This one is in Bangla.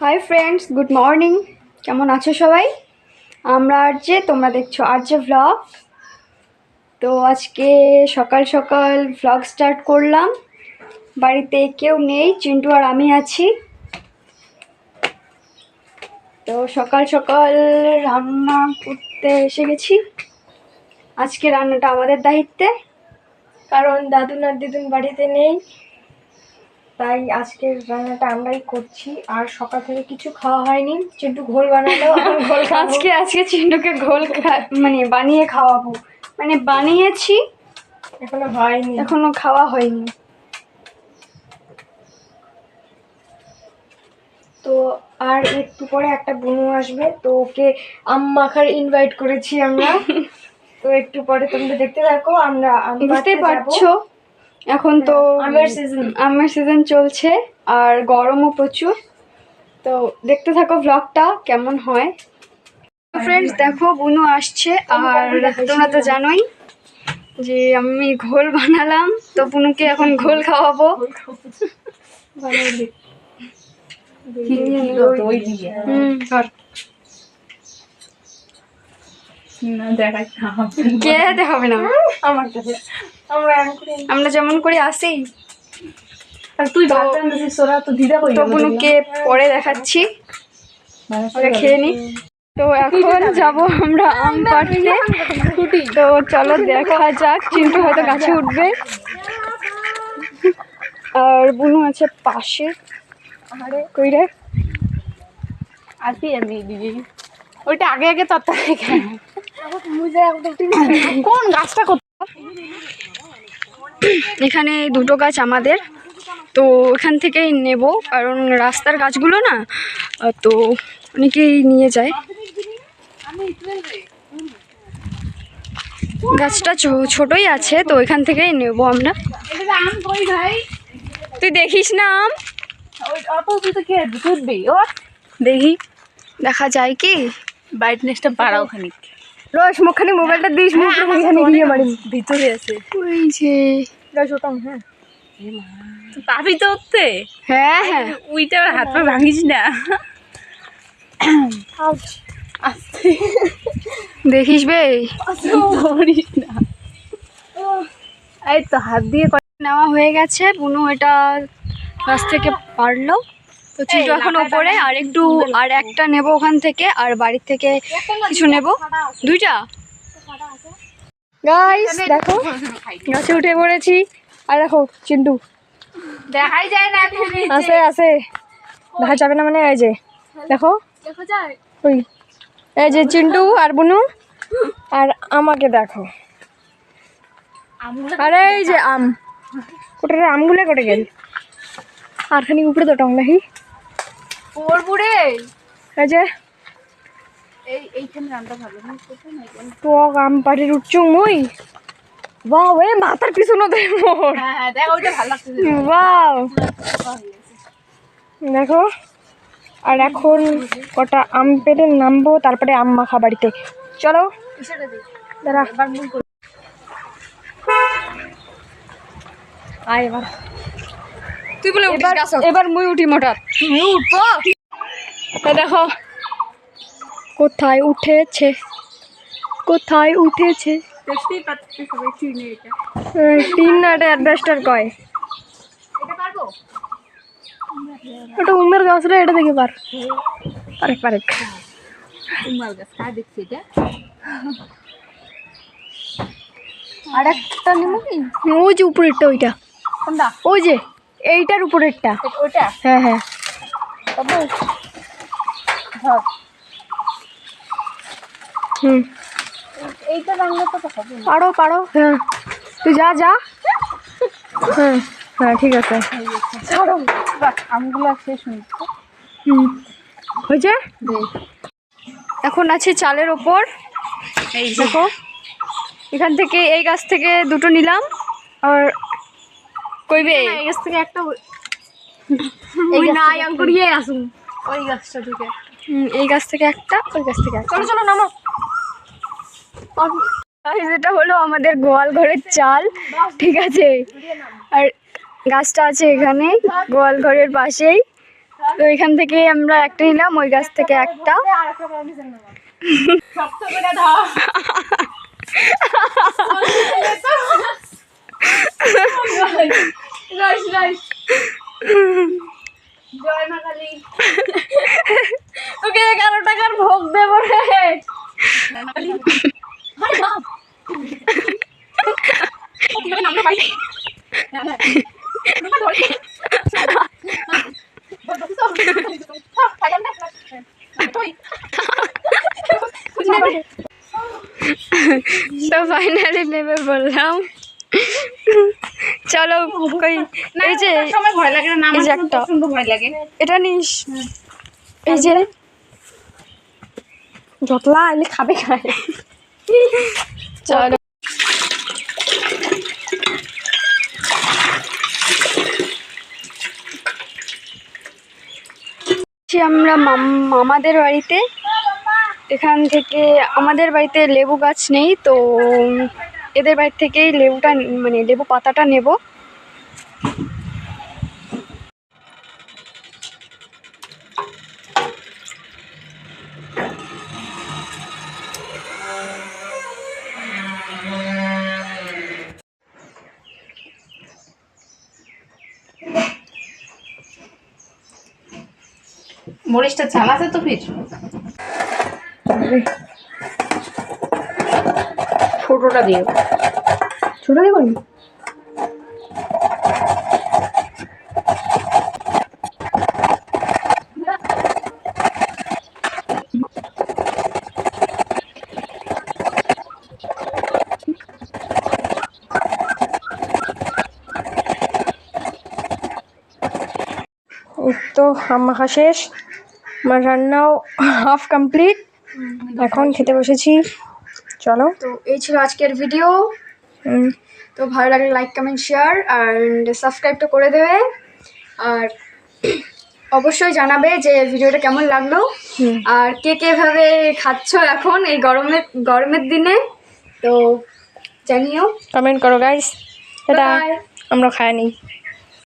হাই ফ্রেন্ডস গুড মর্নিং কেমন আছো সবাই? আমরা আর যে তোমরা দেখছ আর যে ভ্লগ তো আজকে সকাল সকাল ভ্লগ স্টার্ট করলাম। বাড়িতে কেউ নেই, চিন্টু আর আমি আছি। তো সকাল সকাল রান্না করতে এসে গেছি। আজকে রান্নাটা আমাদের দায়িত্বে। কারণ দাদুন আর দিদুন বাড়িতে নেই। তাই আজকের রান্নাটা আমরাই করছি। আর সকাল থেকে কিছু খাওয়া হয়নি। চিন্টু ঘোল বানালো ঘোল আজকে আজকে চিন্টুকে ঘোল মানে বানিয়ে খাওয়াবো। মানে বানিয়েছি এখনও হয়নি। এখনও খাওয়া হয়নি। তো আর একটু পরে একটা বুনু আসবে তো ওকে আম মাখার ইনভাইট করেছি আমরা। তো একটু পরে তোমরা দেখতে থাকো আমরা আম বুঝতেই পারছ? এখন তো আমের season। আমের সিজন চলছে আর গরমও প্রচুর। তো দেখতে থাকো ব্লগটা কেমন হয়? ফ্রেন্ডস দেখো বুনু আসছে আর তোমরা তো জানোই যে আমি ঘোল বানালাম তো বুনুকে এখন ঘোল খাওয়াবো। হুম কে হবে না। আমার কাছে। আমরা যেমন করে আসি। আর তুই ভাত রান্নাছিস তোরা তো দিদা কই পরে দেখাচ্ছি। ওরা খেয়ে নি। তো এখন যাব আমরা আম পাড়তে। তো চলো দেখা যাক। চিন্টু হয়তো গাছে উঠবে। আর বুনু আছে পাশে। আরে কই রে? আসি আমি দিদি? ওইটা আগে আগে তত্ত্বায় কেন কোন গাছটা এখানে দুটো গাছ আমাদের। তো এখান থেকেই নেব, কারণ রাস্তার গাছগুলো না তো অনেকেই নিয়ে যায়। গাছটা ছোটই আছে, তো এখান থেকেই নেব আমরা। তুই দেখিস না আম? দেখি, দেখা যায় কি? ব্রাইটনেসটা বাড়া খানিক। রস মুখখানে মোবাইলটা দিস মুখ এখানে গিয়ে মারি ভিতরে আছে। ওই যে। রস ওটাও হ্যাঁ। পাবি তো উঠতে? হ্যাঁ হ্যাঁ। আর হাত পা ভাঙিস না। আস্তে দেখিস বে। না। এই তো হাত দিয়ে নেওয়া হয়ে গেছে বুনু এটা গাছ থেকে পারল। তো চিন্টু এখন ওপরে আর একটু আর একটা নেব ওখান থেকে আর বাড়ির থেকে কিছু নেব। দুইটা? গাইস দেখো গাছে উঠে পড়েছি। আর দেখো চিন্টু। দেখাই যায় না। আছে আছে। দেখা যাবে না মানে এই যে দেখো। ওই এই যে চিন্টু আর বুনু আর আমাকে দেখো। আরে এই যে আম। কোটে রে আমগুলো কোটে গেল। আর খানি উপরে তো টং নাহি রে এই যে। টক আম উঠছু মুই। এ মাথার পিছনে মোর। হ্যাঁ হ্যাঁ দেখ লাগছে বাও দেখো আর এখন কটা আম পেড়ে নামবো তারপরে আম মাখা বাড়িতে। চলো দাঁড়া। আয় এবার। তুই বলে এবার এবার মুই উঠি মোটার। উঠবো তা দেখো। কোথায় উঠেছে? কোথায় উঠেছে? তিন না এটা। অ্যাডভেস্টার কয়? ওটা উমের গাছ রে এটা দেখে পার। পারেক পারেক। গাছ দেখছি এটা? আর একটা কি? ওই যে উপরেরটা ওইটা। কোনটা? ওই যে। এইটার উপরেরটা। ওটা হ্যাঁ হ্যাঁ। ধর। হুম। এইটা রান্না তো হবে। পারো পারো হ্যাঁ। তুই যা যা। হ্যাঁ হ্যাঁ ঠিক আছে। ছাড়ো। বাহ আমগুলো শেষ হয়েছে হুম। হয়েছে? এখন আছে চালের ওপর। এই দেখো। এখান থেকে এই গাছ থেকে দুটো নিলাম। আর কইবে এই গাছ থেকে একটা ওই গাছ নাই থেকে আসুন। ওই গাছটা থেকে। এই গাছ থেকে একটা ওই গাছ থেকে একটা। চলো চলো নামো। Guys, হলো আমাদের গোয়াল ঘরের চাল ঠিক আছে? আর গাছটা আছে এখানে গোয়াল ঘরের পাশেই। তো এখান থেকে আমরা একটা নিলাম ওই গাছ থেকে একটা। তো ফাইনালি নেবে বললাম। চলো, কই, এই যে ভয় লাগে না যে একটা। ভয় লাগে এটা নিস। এই যে। যতলা এলে খাবে খায়। চলো। আমরা মাম- মামাদের বাড়িতে। এখান থেকে আমাদের বাড়িতে লেবু গাছ নেই, তো এদের বাড়ি থেকেই লেবুটা মানে লেবু পাতাটা নেব। মরিচটা ঝাল আছে তো ফির ছোটটা দিও। ছোটো দেবো? তো মাখা শেষ? আমার রান্নাও হাফ কমপ্লিট। এখন খেতে বসেছি। চলো। তো এই ছিল আজকের ভিডিও। তো ভালো লাগলে লাইক কমেন্ট শেয়ার অ্যান্ড সাবস্ক্রাইবটা করে দেবে। আর অবশ্যই জানাবে যে ভিডিওটা কেমন লাগল। আর কে কে ভাবে খাচ্ছ এখন এই গরমের গরমের দিনে। তো জানিও। কমেন্ট করো গাইস. আমরা খাইনি।